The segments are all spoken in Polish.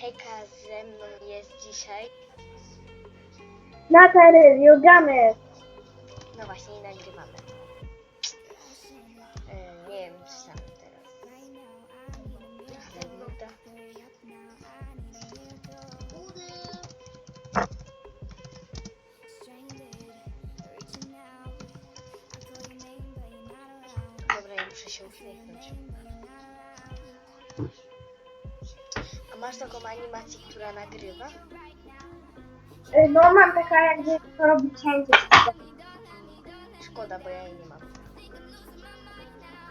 Hejka, ze mną jest dzisiaj. Natalia, gramy. No właśnie, i nagrywamy. E, nie wiem, co tam teraz. Ale nuda. Dobra, ja muszę się uśmiechnąć. Masz taką animację, która nagrywa? No mam taka jakby to robi cięcie. Szkoda, bo ja jej nie mam.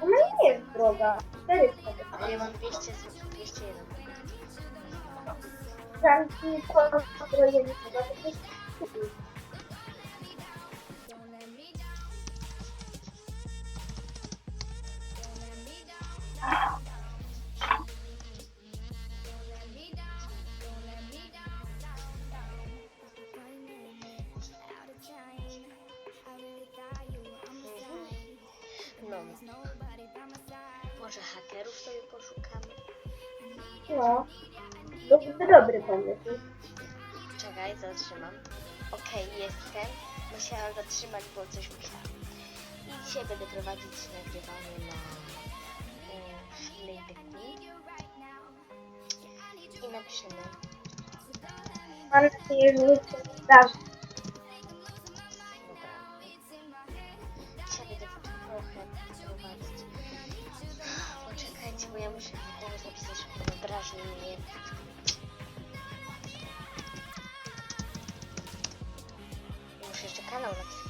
Ona nie jest droga. 400 Ale ja mam 200, z- 201. Tam ci po zdrowie nie trzeba, to jest No. To jest dobry pomysł. Czekaj, zatrzymam. Okej, jestem. Musiałam zatrzymać, bo coś musiałam. I dzisiaj będę prowadzić nagrywanie na e, Playback.me. I napiszemy. Mam nadzieję, że nic się zdarzy. Bo ja muszę teraz napisać, żeby wyobraźnię mnie. Muszę jeszcze kanał napisać.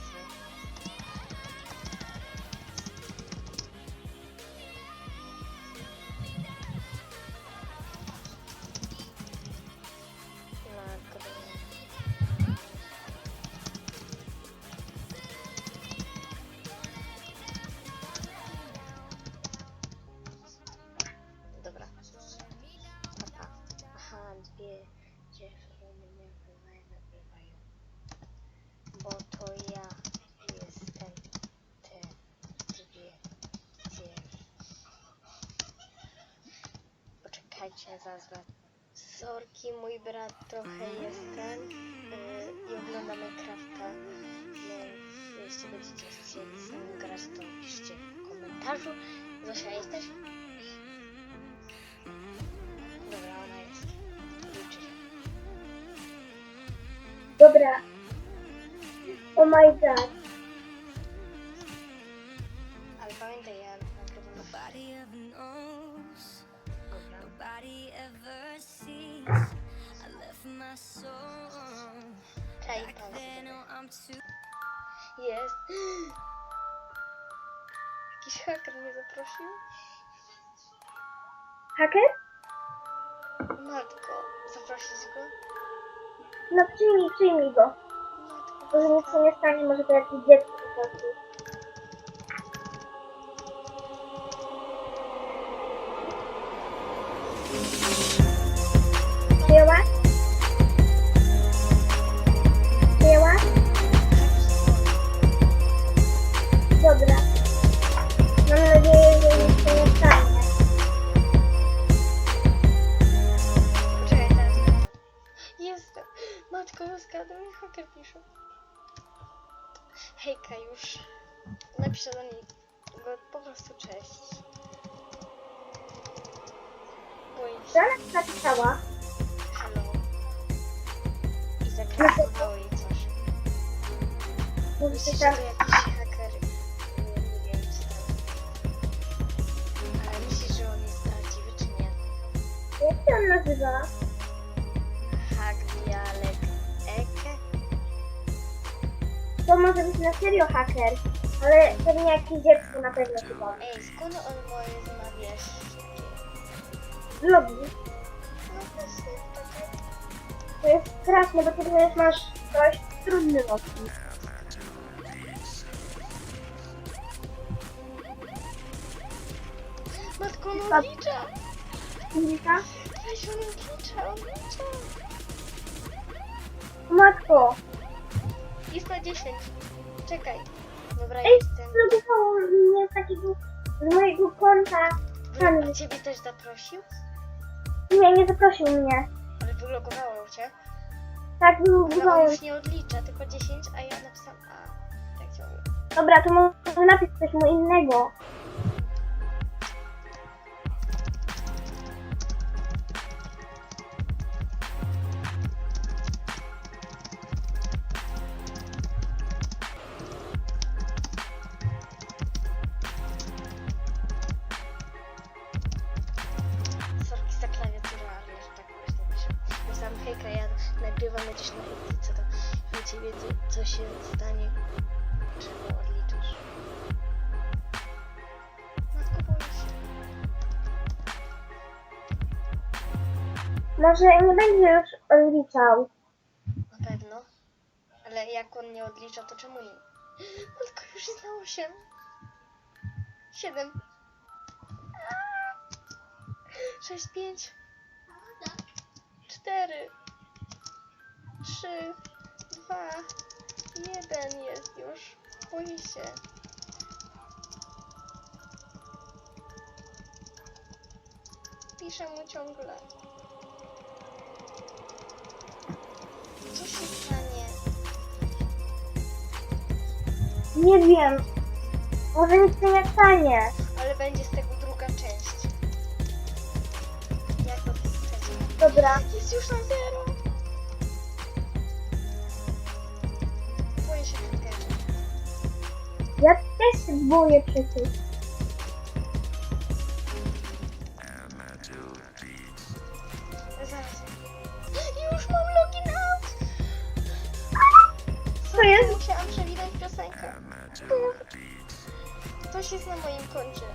Zaraz wracam. Sorki, mój brat trochę jest ten yy, i ogląda Minecrafta, więc jeśli będziecie chcieli z nim grać, to piszcie w komentarzu. Zosia, jesteś? Dobra, ona jest. Liczy się. Dobra. Oh my god. Czaj, too. Jest. Jakiś haker mnie zaprosił? Haker? Matko, zaprosić go? No przyjmij, przyjmij go. Matko, Może nic się nie stanie, może to jakieś dziecko po prostu. Przyjęłaś? Rozgadł mi haker pisze. Hejka już. Napiszę do niej go po prostu cześć. Co ona napisała? Halo. I zakresowało jej coś. Się że to jakiś haker? Nie, nie wiem, czy tam. Ale myślisz, że on jest prawdziwy, czy nie? Jak się on nazywa? To może być na serio haker, ale pewnie jakieś dziecko na pewno chyba. Ej, skąd on moje zna, wiesz? Lubi. No właśnie, takie... To jest straszne, bo ty też masz dość trudny lotnik. Matko, no liczę! Milka? Weź on liczę, on! Matko! Jest na 10. Czekaj. Dobra, Ej, jestem. zlogowało mnie z takiego, z mojego konta. A Kamil. ciebie też zaprosił? Nie, nie zaprosił mnie. wylogowało cię. Tak, Ale on wywołałem. już nie odlicza, tylko 10, a ja napisałam A. Tak ciągle. Dobra, to może napisz coś mu innego. Gdzieś na co to wiecie, wiecie, co się stanie, czego odliczasz. Matko, boję się. Może nie będzie już odliczał. Na pewno. Ale jak on nie odlicza, to czemu nie? Matko, już jest na 8. 7. 6, 5. 4. 3. 2. 1 jest już. Boję się. Piszę mu ciągle. Co się stanie? Nie wiem. Może nic się nie stanie. Ale będzie z tego druga część. Jak to chcecie? Dobra. Jest już na zero. Też boję przecież. Zaraz. Już mam login out! Co jest? Musiałam przewinąć piosenkę. Ktoś jest na moim koncie.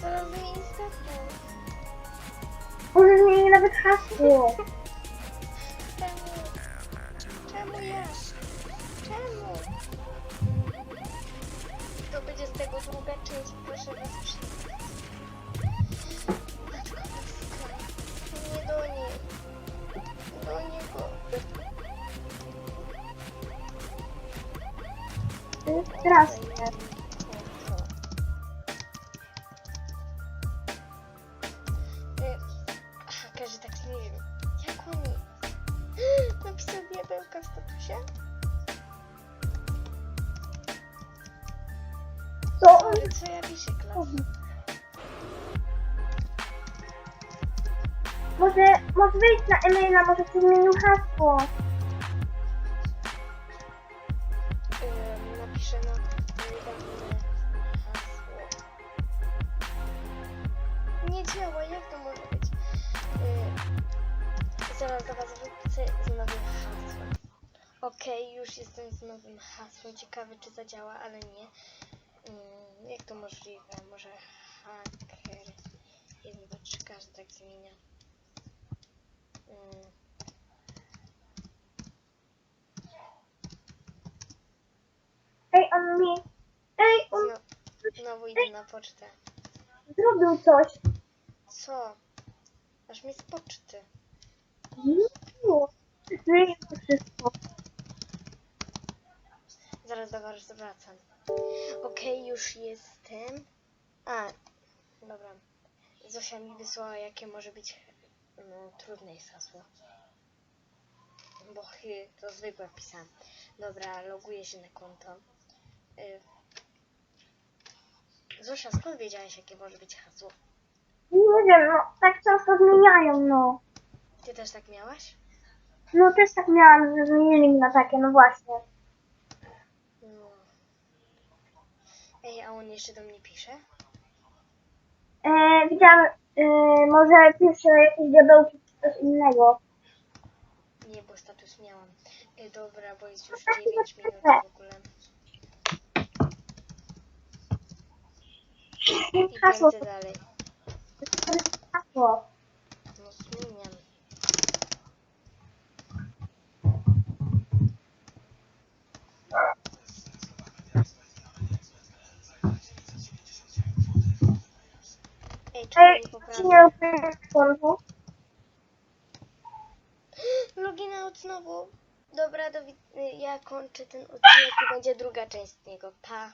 Zaraz zmieni status. Może zmieni nawet hasło. Czemu? Czemu ja? Czemu? To będzie z tego druga część, proszę was boska. Nie do niej. Do niego. To jest Ale co ja piszę, klas? Może, może wyjść na e-maila, może się zmienił hasło. Ym, napiszę na niedawne hasło. Nie działa, jak to może być? Zaraz do was wrócę z nowym hasłem. Okej, już jestem z nowym hasłem. Ciekawe, czy zadziała, ale nie. Ym, jak to możliwe? Może haker 1, 2, 3, każdy tak zmienia. Ym, Ej, on mi... Ej, on zno, znowu idę na pocztę. zrobił coś. Co? Aż mi z poczty. Zmieniło. Zmienił to wszystko. Zaraz do was wracam. Okej, już jestem. A, dobra. Zosia mi wysłała, jakie może być no, trudne jest hasło. Bo chy to zwykłe pisałam. Dobra, loguję się na konto. Y... Zosia, skąd wiedziałaś, jakie może być hasło? Nie wiem, no tak często zmieniają, no. Ty też tak miałaś? No też tak miałam, że zmienili mi na takie, no właśnie. No. Ej, a on jeszcze do mnie pisze? E, widziałam, e, może pisze jakieś diabełki czy coś innego. Nie, bo status miałam. E, dobra, bo jest już 9 minut w ogóle. I Hasło, dalej. to jest hasło. No zmieniam. Ej, czemu Ej, mi czy poprawi? nie otwieram konto? Login znowu. Dobra, do, ja kończę ten odcinek i będzie druga część z niego. Pa.